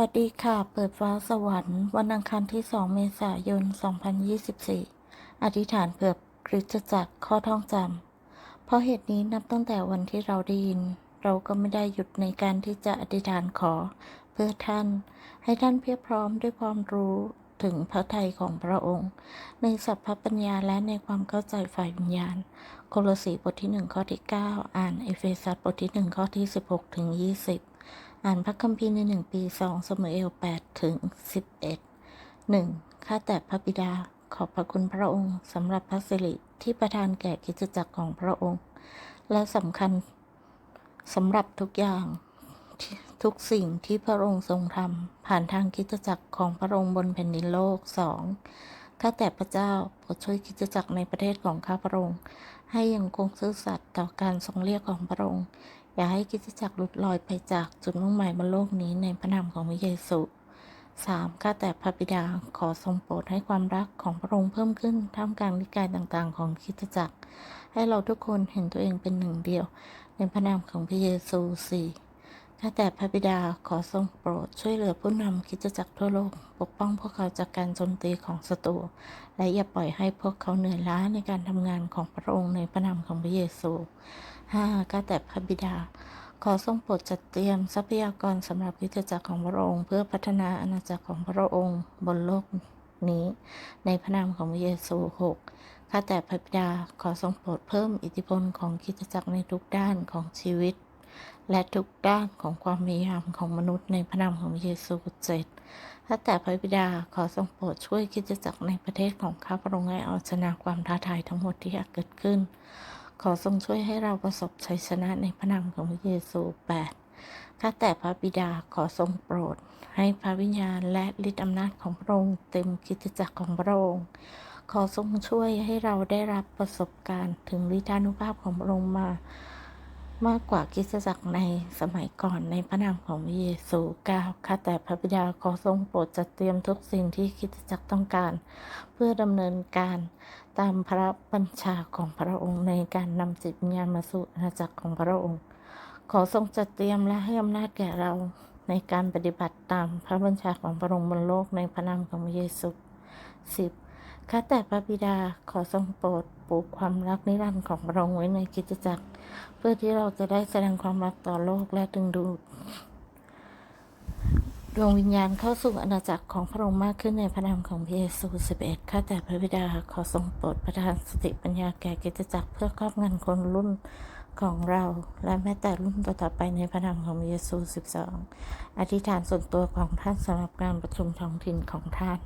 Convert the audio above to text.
วัสดีค่ะ เปิดฟ้าสวรรค์ วันอังคารที่ 2 เมษายน 2024 อธิษฐานเผื่อคริสตจักรข้อท่องจำ เพราะเหตุนี้นับตั้งแต่วันที่เราได้ยิน เราก็ไม่ได้หยุดในการที่จะอธิษฐานขอ เพื่อท่าน ให้ท่านเพียบพร้อมด้วยความรู้ถึงพระทัยของพระองค์ ในสัพพปัญญาและในความเข้าใจฝ่ายวิญญาณ โคลสีบทที่ 1 ข้อที่ 9 อ่านเอเฟซัสบทที่ 1 ข้อที่ 16ถึง20 อ่านพระคัมภีร์ในหนึ่งปีสองสมุเอล8ถึง11 1. ข้าแต่พระบิดาขอบพระคุณพระองค์สำหรับพระสิริที่ประทานแก่กิจจักรของพระองค์ และสำคัญสำหรับทุกอย่างทุกสิ่งที่พระองค์ทรงทำผ่านทางกิจจักรของพระองค์บนแผ่นดินโลก 2. ข้าแต่พระเจ้าโปรดช่วยกิจจักรในประเทศของข้าพระองค์ ให้ยังคงซื่อสัตย์ต่อการทรงเรียกของพระองค์ อย่าให้กิจจักรหลุดลอยไปจากจุดมุ่งหมายบนโลกนี้ในพระนามของพระเยซู 3. ข้าแต่พระบิดาขอทรงโปรดให้ความรักของพระองค์เพิ่มขึ้นท่ามกลางนิกายต่างๆ ของคริสตจักร ให้เราทุกคนเห็นตัวเองเป็นหนึ่งเดียว ในพระนามของพระเยซู 4. ข้าแต่พระบิดาขอทรงโปรดช่วยเหลือผู้นำคริสตจักรทั่วโลก ปกป้องพวกเขาจากการโจมตีของศัตรูและอย่าปล่อยให้พวกเขาเหนื่อยล้าในการทำงานของพระองค์ในพระนามของพระเยซู 5. ข้าแต่พระบิดา ขอทรงโปรดจัดเตรียมทรัพยากรสำหรับคริสตจักรของพระองค์ เพื่อพัฒนาอาณาจักรของพระองค์บนโลกนี้ในพระนามของพระเยซู 6. ข้าแต่พระบิดาขอทรงโปรดเพิ่มอิทธิพลของคริสตจักรในทุกด้านของชีวิต และทุกด้านของความพยายามของมนุษย์ในพระนามของเยซู 7. ข้าแต่พระบิดาขอทรงโปรดช่วยคริสตจักรในประเทศของข้าพระองค์ให้เอาชนะความท้าทายทั้งหมดที่อาจเกิดขึ้น ขอทรงช่วยให้เราประสบชัยชนะในพระนามของพระเยซู 8. ข้าแต่พระบิดาขอทรงโปรด ให้พระวิญญาณและฤทธิอำนาจของพระองค์เต็มคริสตจักรของพระองค์ขอทรงช่วยให้เราได้รับประสบการณ์ถึงฤทธานุภาพของพระองค์มา มากกว่าคิสจักรในสมัยก่อนในพระนามของพระเยซู 9. ข้าแต่พระบิดาขอทรงโปรดจัดเตรียมทุกสิ่งที่คิสจักรต้องการ เพื่อดำเนินการตามพระบัญชาของพระองค์ในการนำจิตวิญญาณมาสู่อาณาจักรของพระองค์ ขอทรงจัดเตรียมและให้อำนาจแก่เราในการปฏิบัติตามพระบัญชาของพระองค์บนโลกในพระนามของพระเยซู 10. ข้าแต่พระบิดาขอทรงโปรดปลูกความรักนิรันดร์ของพระองค์ไว้ในคริสตจักร เพื่อที่เราจะได้แสดงความรักต่อโลกและดึงดูดดวงวิญญาณเข้าสู่อาณาจักรของพระองค์มากขึ้นในพระนามของพระเยซู11ข้าแต่พระบิดาขอทรงโปรดประทานสติปัญญาแก่คริสตจักรเพื่อครอบงำคนรุ่นของเรา และแม้แต่รุ่นต่อๆไปในพระนามของพระเยซู12อธิษฐานส่วนตัวของท่านสำหรับการประชุมท้องถิ่นของท่าน